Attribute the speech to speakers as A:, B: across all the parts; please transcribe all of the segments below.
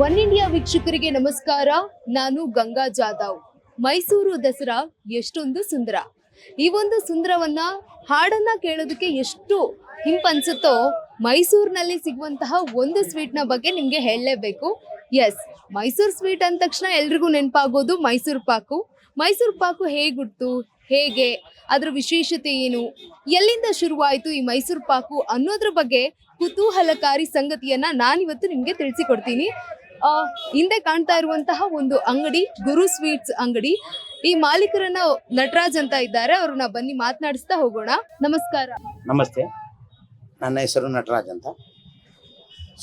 A: One India ವೀಕ್ಷಕರಿಗೆ ನಮಸ್ಕಾರ. ನಾನು ಗಂಗಾ ಜಾಧವ್. ಮೈಸೂರು ದಸರಾ ಎಷ್ಟೊಂದು ಸುಂದರ. ಈ ಒಂದು ಸುಂದರವನ್ನ ಹಾಡನ್ನ ಕೇಳೋದಕ್ಕೆ ಎಷ್ಟು ಹಿಂಪನ್ಸುತ್ತೋ ಮೈಸೂರಿನಲ್ಲಿ ಸಿಗುವಂತಹ ಒಂದು ಸ್ವೀಟ್ನ ಬಗ್ಗೆ ನಿಮಗೆ ಹೇಳಲೇಬೇಕು. ಎಸ್ ಮೈಸೂರು ಸ್ವೀಟ್ ಅಂದ ತಕ್ಷಣ ಎಲ್ರಿಗೂ ನೆನಪಾಗೋದು ಮೈಸೂರು ಪಾಕು. ಮೈಸೂರು ಪಾಕು ಹೇಗುಟ್ಟು ಹೇಗೆ? ಅದರ ವಿಶೇಷತೆ ಏನು? ಎಲ್ಲಿಂದ ಶುರುವಾಯಿತು ಈ ಮೈಸೂರು ಪಾಕು ಅನ್ನೋದ್ರ ಬಗ್ಗೆ ಕುತೂಹಲಕಾರಿ ಸಂಗತಿಯನ್ನ ನಾನಿವತ್ತು ನಿಮಗೆ ತಿಳಿಸಿಕೊಡ್ತೀನಿ. ಹಿಂದೆ ಕಾಣ್ತಾ ಇರುವಂತಹ ಒಂದು ಅಂಗಡಿ, ಗುರು ಸ್ವೀಟ್ಸ್ ಅಂಗಡಿ. ಈ ಮಾಲೀಕರನ್ನ ನಟರಾಜ್ ಅಂತ ಇದ್ದಾರೆ. ಅವ್ರನ್ನ ಬನ್ನಿ ಮಾತನಾಡಿಸ್ತಾ ಹೋಗೋಣ. ನಮಸ್ಕಾರ.
B: ನಮಸ್ತೆ. ನನ್ನ ಹೆಸರು ನಟರಾಜ್ ಅಂತ.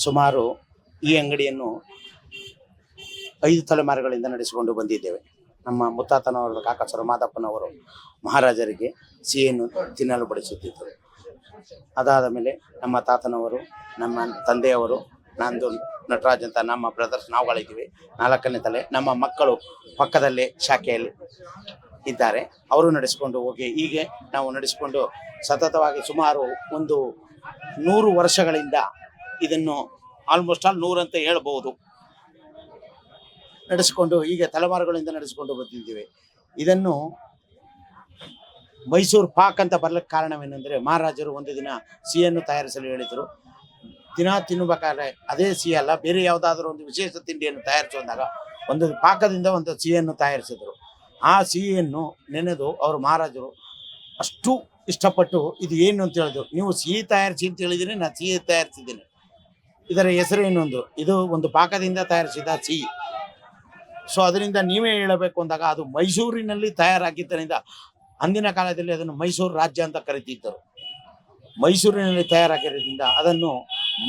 B: ಸುಮಾರು ಈ ಅಂಗಡಿಯನ್ನು ಐದು ತಲೆಮಾರುಗಳಿಂದ ನಡೆಸಿಕೊಂಡು ಬಂದಿದ್ದೇವೆ. ನಮ್ಮ ಮುತ್ತಾತನವರ ಕಾಕಸರು ಮಾದಪ್ಪನವರು ಮಹಾರಾಜರಿಗೆ ಸಿಹಿಯನ್ನು ತಿನ್ನಲು ಬಡಿಸುತ್ತಿದ್ದರು. ಅದಾದ ಮೇಲೆ ನಮ್ಮ ತಾತನವರು, ನಮ್ಮ ತಂದೆಯವರು, ನಂದು ನಟರಾಜ್ ಅಂತ ನಮ್ಮ ಬ್ರದರ್ಸ್ ನಾವುಗಳಿದ್ದೀವಿ. ನಾಲ್ಕನೇ ತಲೆ ನಮ್ಮ ಮಕ್ಕಳು ಪಕ್ಕದಲ್ಲೇ ಶಾಖೆಯಲ್ಲಿ ಇದ್ದಾರೆ. ಅವರು ನಡೆಸಿಕೊಂಡು ಹೋಗಿ ಹೀಗೆ ನಾವು ನಡೆಸಿಕೊಂಡು ಸತತವಾಗಿ ಸುಮಾರು ಒಂದು ನೂರು ವರ್ಷಗಳಿಂದ ಇದನ್ನು ಆಲ್ಮೋಸ್ಟ್ ಆಲ್ ಅಂತ ಹೇಳಬಹುದು ನಡೆಸಿಕೊಂಡು ಹೀಗೆ ತಲೆಮಾರುಗಳಿಂದ ನಡೆಸಿಕೊಂಡು ಬಂದಿದ್ದೀವಿ. ಇದನ್ನು ಮೈಸೂರು ಪಾಕ್ ಅಂತ ಬರ್ಲಿಕ್ಕೆ ಕಾರಣವೇನೆಂದರೆ ಮಹಾರಾಜರು ಒಂದು ದಿನ ಸಿಹಿಯನ್ನು ತಯಾರಿಸಲು ಹೇಳಿದರು. ದಿನ ತಿನ್ನಬೇಕಾದ್ರೆ ಅದೇ ಸಿಹಿ ಅಲ್ಲ, ಬೇರೆ ಯಾವುದಾದ್ರೂ ಒಂದು ವಿಶೇಷ ತಿಂಡಿಯನ್ನು ತಯಾರಿಸುವಂದಾಗ ಒಂದು ಪಾಕದಿಂದ ಒಂದು ಸಿಹಿಯನ್ನು ತಯಾರಿಸಿದರು. ಆ ಸಿಹಿಯನ್ನು ನೆನೆದು ಅವರು ಮಹಾರಾಜರು ಅಷ್ಟು ಇಷ್ಟಪಟ್ಟು ಇದು ಏನು ಅಂತ ಹೇಳಿದ್ರು, ನೀವು ಸಿಹಿ ತಯಾರಿಸಿ ಅಂತ ಹೇಳಿದ್ರೆ, ನಾನು ಸಿಹಿ ತಯಾರಿಸಿದ್ದೀನಿ. ಇದರ ಹೆಸರು ಏನೊಂದು ಇದು ಒಂದು ಪಾಕದಿಂದ ತಯಾರಿಸಿದ ಸಿಹಿ. ಸೊ ಅದರಿಂದ ನೀವೇ ಹೇಳಬೇಕು ಅಂದಾಗ ಅದು ಮೈಸೂರಿನಲ್ಲಿ ತಯಾರಾಗಿದ್ದರಿಂದ ಅಂದಿನ ಕಾಲದಲ್ಲಿ ಅದನ್ನು ಮೈಸೂರು ರಾಜ್ಯ ಅಂತ ಕರೀತಿದ್ದರು. ಮೈಸೂರಿನಲ್ಲಿ ತಯಾರಾಗಿರೋದ್ರಿಂದ ಅದನ್ನು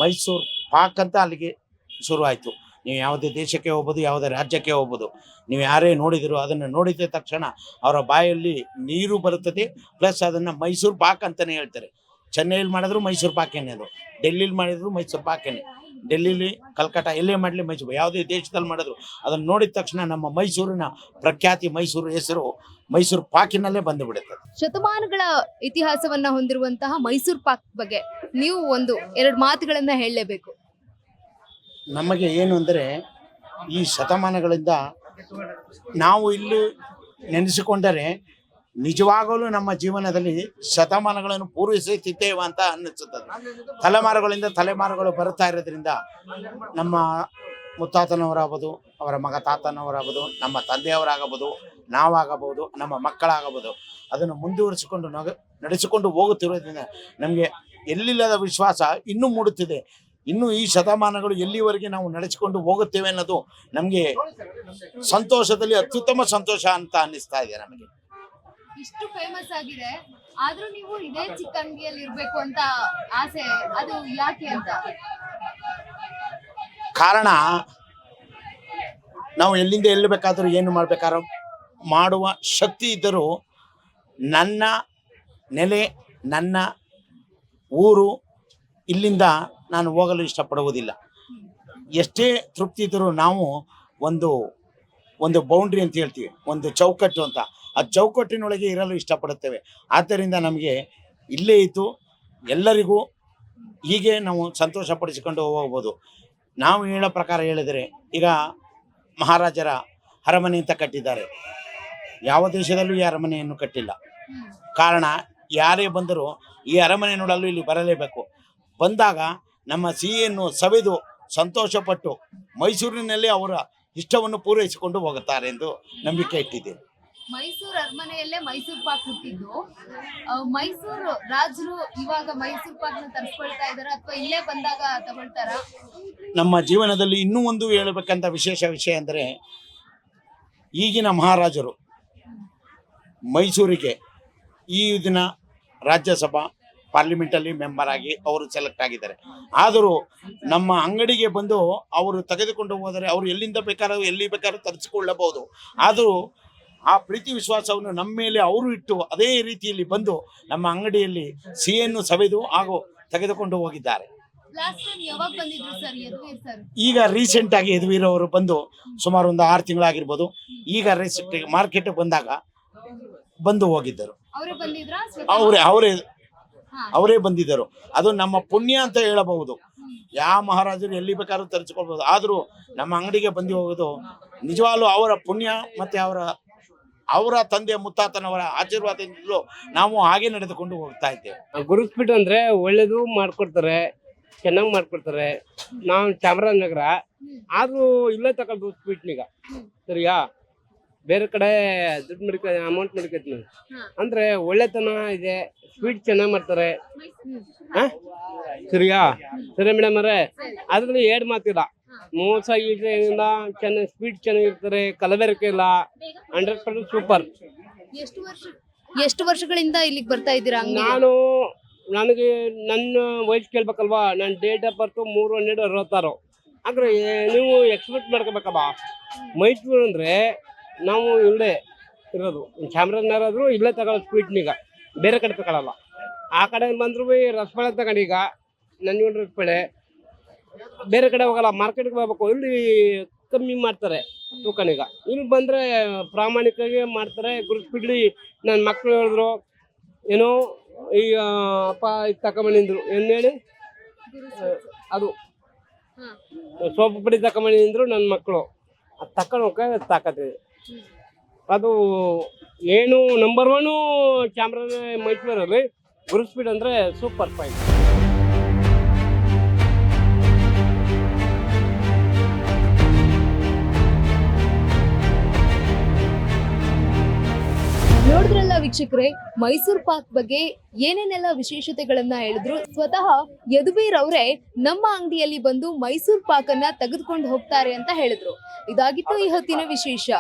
B: ಮೈಸೂರು ಪಾಕ್ ಅಂತ ಅಲ್ಲಿಗೆ ಶುರುವಾಯಿತು. ನೀವು ಯಾವುದೇ ದೇಶಕ್ಕೆ ಹೋಗ್ಬೋದು, ಯಾವುದೇ ರಾಜ್ಯಕ್ಕೆ ಹೋಗ್ಬೋದು, ನೀವು ಯಾರೇ ನೋಡಿದ್ರು ಅದನ್ನು ನೋಡಿದ ತಕ್ಷಣ ಅವರ ಬಾಯಲ್ಲಿ ನೀರು ಬರುತ್ತದೆ, ಪ್ಲಸ್ ಅದನ್ನು ಮೈಸೂರು ಪಾಕ್ ಅಂತಲೇ ಹೇಳ್ತಾರೆ. ಚೆನ್ನೈಯಲ್ಲಿ ಮಾಡಿದ್ರು ಮೈಸೂರು ಪಾಕೇನೆ ಅದು, ಡೆಲ್ಲಿಲಿ ಮಾಡಿದ್ರು ಮೈಸೂರು ಪಾಕೇನೆ ಡೆಲ್ಲಿಲಿ ಕಲ್ಕಟ್ಟ ಎಲ್ಲೇ ಮಾಡಲಿ ಮೈಸೂರು ಯಾವುದೇ ದೇಶದಲ್ಲಿ ಮಾಡಿದ್ರು. ಅದನ್ನು ನೋಡಿದ ತಕ್ಷಣ ನಮ್ಮ ಮೈಸೂರಿನ ಪ್ರಖ್ಯಾತಿ ಮೈಸೂರು ಹೆಸರು ಮೈಸೂರು ಪಾಕಿನಲ್ಲೇ ಬಂದು ಬಿಡುತ್ತದೆ
A: ಶತಮಾನಗಳ ಇತಿಹಾಸವನ್ನ ಹೊಂದಿರುವಂತಹ ಮೈಸೂರು ಪಾಕ್ ಬಗ್ಗೆ ನೀವು ಒಂದು ಎರಡು ಮಾತುಗಳನ್ನ ಹೇಳಲೇಬೇಕು.
B: ನಮಗೆ ಏನು ಅಂದರೆ ಈ ಶತಮಾನಗಳಿಂದ ನಾವು ಇಲ್ಲಿ ನೆನೆಸಿಕೊಂಡರೆ ನಿಜವಾಗಲೂ ನಮ್ಮ ಜೀವನದಲ್ಲಿ ಶತಮಾನಗಳನ್ನು ಪೂರೈಸುತ್ತಿದ್ದೇವೆ ಅಂತ ಅನ್ನಿಸುತ್ತದೆ. ತಲೆಮಾರುಗಳಿಂದ ತಲೆಮಾರುಗಳು ಬರುತ್ತಾ ಇರೋದ್ರಿಂದ ನಮ್ಮ ಮುತ್ತಾತನವರಾಗ್ಬೋದು, ಅವರ ಮಗ ತಾತನವರಾಗ್ಬೋದು, ನಮ್ಮ ತಂದೆಯವರಾಗಬಹುದು ನಾವಾಗಬಹುದು ನಮ್ಮ ಮಕ್ಕಳಾಗಬಹುದು ಅದನ್ನು ಮುಂದುವರಿಸಿಕೊಂಡು ನಗ, ನಡೆಸಿಕೊಂಡು ಹೋಗುತ್ತಿರೋದ್ರಿಂದ ನಮಗೆ ಎಲ್ಲಿಲ್ಲದ ವಿಶ್ವಾಸ ಇನ್ನೂ ಮೂಡುತ್ತಿದೆ. ಇನ್ನು ಈ ಶತಮಾನಗಳು ಎಲ್ಲಿವರೆಗೆ ನಾವು ನಡೆಸಿಕೊಂಡು ಹೋಗುತ್ತೇವೆ ಅನ್ನೋದು ನಮಗೆ ಸಂತೋಷದಲ್ಲಿ ಅತ್ಯುತ್ತಮ ಸಂತೋಷ ಅಂತ ಅನ್ನಿಸ್ತಾ ಇದೆ ನಮಗೆ.
A: ಇಷ್ಟು ಫೇಮಸ್ ಆಗಿದೆ. ಆದ್ರೂ ನೀವು ಇದೇ ಚಿಕ್ಕ ಅಂಗಡಿಯಲ್ಲಿ ಇರ್ಬೇಕು ಅಂತ ಆಸೆ, ಅದು ಯಾಕೆ ಅಂತ?
B: ಕಾರಣ, ನಾವು ಎಲ್ಲಿಂದ ಎಲ್ಲಿ ಬೇಕಾದರೂ ಏನು ಮಾಡಬೇಕಾದ್ರೂ ಮಾಡುವ ಶಕ್ತಿ ಇದ್ದರೂ ನನ್ನ ನೆಲೆ, ನನ್ನ ಊರು ಇಲ್ಲಿಂದ ನಾನು ಹೋಗಲು ಇಷ್ಟಪಡುವುದಿಲ್ಲ. ಎಷ್ಟೇ ತೃಪ್ತಿ ಇದ್ದರೂ ನಾವು ಒಂದು ಒಂದು ಬೌಂಡ್ರಿ ಅಂತ ಹೇಳ್ತೀವಿ, ಒಂದು ಚೌಕಟ್ಟು ಅಂತ. ಆ ಚೌಕಟ್ಟಿನೊಳಗೆ ಇರಲು ಇಷ್ಟಪಡುತ್ತೇವೆ. ಆದ್ದರಿಂದ ನಮಗೆ ಇಲ್ಲೇ ಇದ್ದು ಎಲ್ಲರಿಗೂ ಹೀಗೆ ನಾವು ಸಂತೋಷಪಡಿಸಿಕೊಂಡು ಹೋಗ್ಬೋದು. ನಾವು ಹೇಳೋ ಪ್ರಕಾರ ಹೇಳಿದರೆ, ಈಗ ಮಹಾರಾಜರ ಅರಮನೆ ಅಂತ ಕಟ್ಟಿದ್ದಾರೆ. ಯಾವ ದೇಶದಲ್ಲೂ ಈ ಅರಮನೆಯನ್ನು ಕಟ್ಟಿಲ್ಲ. ಕಾರಣ, ಯಾರೇ ಬಂದರೂ ಈ ಅರಮನೆ ನೋಡಲು ಇಲ್ಲಿ ಬರಲೇಬೇಕು. ಬಂದಾಗ ನಮ್ಮ ಸಿಹಿಯನ್ನು ಸವೆದು ಸಂತೋಷಪಟ್ಟು ಮೈಸೂರಿನಲ್ಲಿ ಅವರ ಇಷ್ಟವನ್ನು ಪೂರೈಸಿಕೊಂಡು ಹೋಗುತ್ತಾರೆ ಎಂದು ನಂಬಿಕೆ ಇಟ್ಟಿದ್ದೇನೆ.
A: ಮೈಸೂರು ಅರಮನೆಯಲ್ಲೇ ಮೈಸೂರು ಪಾಕ್ ಹುಟ್ಟಿದ್ದು. ಮೈಸೂರು ರಾಜರು ಇವಾಗ ಮೈಸೂರು ಪಾಕ್ನ ತರಿಸ್ಕೊಳ್ತಾ ಇದಾರೆ ಅಥವಾ ಇಲ್ಲೇ ಬಂದಾಗ ತಗೊಳ್ತಾರ?
B: ನಮ್ಮ ಜೀವನದಲ್ಲಿ ಇನ್ನೂ ಒಂದು ಹೇಳಬೇಕಂತ ವಿಶೇಷ ವಿಷಯ ಅಂದರೆ ಈಗಿನ ಮಹಾರಾಜರು ಮೈಸೂರಿಗೆ ಈ ದಿನ ರಾಜ್ಯಸಭಾ ಪಾರ್ಲಿಮೆಂಟಲ್ಲಿ ಮೆಂಬರ್ ಆಗಿ ಅವರು ಸೆಲೆಕ್ಟ್ ಆಗಿದ್ದಾರೆ. ಆದರೂ ನಮ್ಮ ಅಂಗಡಿಗೆ ಬಂದು ಅವರು ತೆಗೆದುಕೊಂಡು ಹೋದರೆ ಅವರು ಎಲ್ಲಿಂದ ಬೇಕಾದ್ರೂ ಎಲ್ಲಿ ಬೇಕಾದ್ರೂ ತರಿಸಿಕೊಳ್ಳಬಹುದು. ಆದರೂ ಆ ಪ್ರೀತಿ ವಿಶ್ವಾಸವನ್ನು ನಮ್ಮ ಮೇಲೆ ಅವರು ಇಟ್ಟು ಅದೇ ರೀತಿಯಲ್ಲಿ ಬಂದು ನಮ್ಮ ಅಂಗಡಿಯಲ್ಲಿ ಸಿಹಿಯನ್ನು ಸವೆದು ಹಾಗೂ ತೆಗೆದುಕೊಂಡು ಹೋಗಿದ್ದಾರೆ. ಈಗ ರೀಸೆಂಟ್ ಆಗಿ ಯದುವೀರ್ ಅವರು ಬಂದು ಸುಮಾರು ಒಂದು ಆರು ತಿಂಗಳಾಗಿರ್ಬೋದು. ಈಗ ರೀಸೆಂಟ್ ಮಾರ್ಕೆಟ್ ಬಂದಾಗ ಬಂದು ಹೋಗಿದ್ದರು.
A: ಅವರೇ
B: ಅವರೇ ಅವರೇ. ಬಂದಿದ್ದರು. ಅದು ನಮ್ಮ ಪುಣ್ಯ ಅಂತ ಹೇಳಬಹುದು. ಯಾವ ಮಹಾರಾಜರು ಎಲ್ಲಿ ಬೇಕಾದ್ರೂ ತರಿಸ್ಕೊಳ್ಬೋದು ಆದರೂ ನಮ್ಮ ಅಂಗಡಿಗೆ ಬಂದು ಹೋಗೋದು ನಿಜವಾಗ್ಲೂ ಅವರ ಪುಣ್ಯ ಮತ್ತೆ ಅವರ ಅವರ ತಂದೆ ಮುತ್ತಾತನವರ ಆಶೀರ್ವಾದದಿಂದಲೂ ನಾವು ಹಾಗೆ ನಡೆದುಕೊಂಡು ಹೋಗ್ತಾ ಇದ್ದೇವೆ.
C: ಗುರುಸ್ಪೀಠ ಅಂದ್ರೆ ಒಳ್ಳೇದು ಮಾಡ್ಕೊಡ್ತಾರೆ ಚೆನ್ನಾಗಿ ಮಾಡ್ಕೊಡ್ತಾರೆ. ನಾವು ಚಾಮರಾಜನಗರ. ಆದ್ರೂ ಇಲ್ಲೇ ತಗೊಂಡು ಸ್ವೀಟ್ನೀಗ ಸರಿಯಾ? ಬೇರೆ ಕಡೆ ದುಡ್ಡು ಮಡಿಕ ಅಮೌಂಟ್ ಮಡಿಕತ್ತೀನಿ ಅಂದ್ರೆ ಒಳ್ಳೆತನ ಇದೆ ಸ್ವೀಟ್ ಚೆನ್ನಾಗಿ ಮಾಡ್ತಾರೆ. ಹಾ? ಸರಿಯಾ? ಸರಿ ಮೇಡಮ್ ಅವರೇ ಅದ್ರಲ್ಲಿ ಎರಡು ಮಾತಿಲ್ಲ. ಮೋಸ ಇಲ್ಲ ಚೆನ್ನಾಗಿ ಸ್ವೀಟ್ ಚೆನ್ನಾಗಿರ್ತಾರೆ ಕಲಬೆರಕೆ ಇಲ್ಲ. ಹಂಡ್ರೆಡ್ ಪರ್ಸೆಂಟ್ ಸೂಪರ್
A: ಎಷ್ಟು ವರ್ಷ ಎಷ್ಟು ವರ್ಷಗಳಿಂದ ಇಲ್ಲಿಗೆ ಬರ್ತಾ ಇದ್ದೀರಾ
C: ನಾನು ನನಗೆ ನನ್ನ ವಯಸ್ಸು ಕೇಳ್ಬೇಕಲ್ವಾ? ನನ್ನ ಡೇಟ್ ಆಫ್ ಬರ್ತು ಮೂರು ಹನ್ನೆರಡು ಅರವತ್ತಾರು. ಅಂದ್ರೆ ನೀವು ಎಕ್ಸ್ಪೆಕ್ಟ್ ಮಾಡ್ಕೋಬೇಕಲ್ಲ ಮೈಸೂರು ಅಂದರೆ ನಾವು ಇಲ್ಲೇ ಇರೋದು. ಚಾಮರಾಜನಗರ ಆದರೂ ಇಲ್ಲೇ ತಗೊಳ್ಳೋದು ಸ್ವೀಟ್ನೀಗ ಬೇರೆ ಕಡೆ ತಗೊಳ್ಳಲ್ಲ ಆ ಕಡೆ ಬಂದ್ರು ರಸಬಾಳೆ ತಗೊಂಡೀಗ ನಂಜುಂಡ ರಸಬಾಳೆ ಬೇರೆ ಕಡೆ ಹೋಗಲ್ಲ ಮಾರ್ಕೆಟ್ಗೆ ಹೋಗ್ಬೇಕು. ಇಲ್ಲಿ ಕಮ್ಮಿ ಮಾಡ್ತಾರೆ ತೂಕನೀಗ. ಇಲ್ಲಿ ಬಂದರೆ ಪ್ರಾಮಾಣಿಕವಾಗಿ ಮಾಡ್ತಾರೆ. ಗುರುಸ್ಬಿಡ್ಲಿ ನನ್ನ ಮಕ್ಕಳು ಹೇಳಿದ್ರು. ಏನೋ ಈಗ ಅಪ್ಪ ಇದು ತಗೊಂಬಂದಿದ್ರು. ಏನು ಹೇಳಿ? ಅದು. ಸೋಪು ಪುಡಿ ತಗೊಂಬಂದಿದ್ರು ನನ್ನ ಮಕ್ಕಳು ಅದು ತಕೊಂಡು ಹೋಗಕ್ಕೆ ತಾಕತ್ತಿದೆ ಅದು ಏನು ನಂಬರ್ ಒನ್ ಚಾಮರಾಜ ಮೈಸೂರಲ್ಲಿ ಗುರುಸ್ಪೀಡ್ ಅಂದರೆ ಸೂಪರ್ ಫೈನ್
A: ವೀಕ್ಷಕರೇ ಮೈಸೂರ್ ಪಾಕ್ ಬಗ್ಗೆ ಏನೇನೆಲ್ಲ ವಿಶೇಷತೆಗಳನ್ನ ಹೇಳಿದ್ರು ಸ್ವತಃ ಯದುವೀರ್ ಅವರೇ ನಮ್ಮ ಅಂಗಡಿಯಲ್ಲಿ ಬಂದು ಮೈಸೂರ್ ಅನ್ನ ತೆಗೆದುಕೊಂಡು ಹೋಗ್ತಾರೆ ಅಂತ ಹೇಳಿದ್ರು. ಇದಾಗಿತ್ತು ಈ ಹೊತ್ತಿನ ವಿಶೇಷ.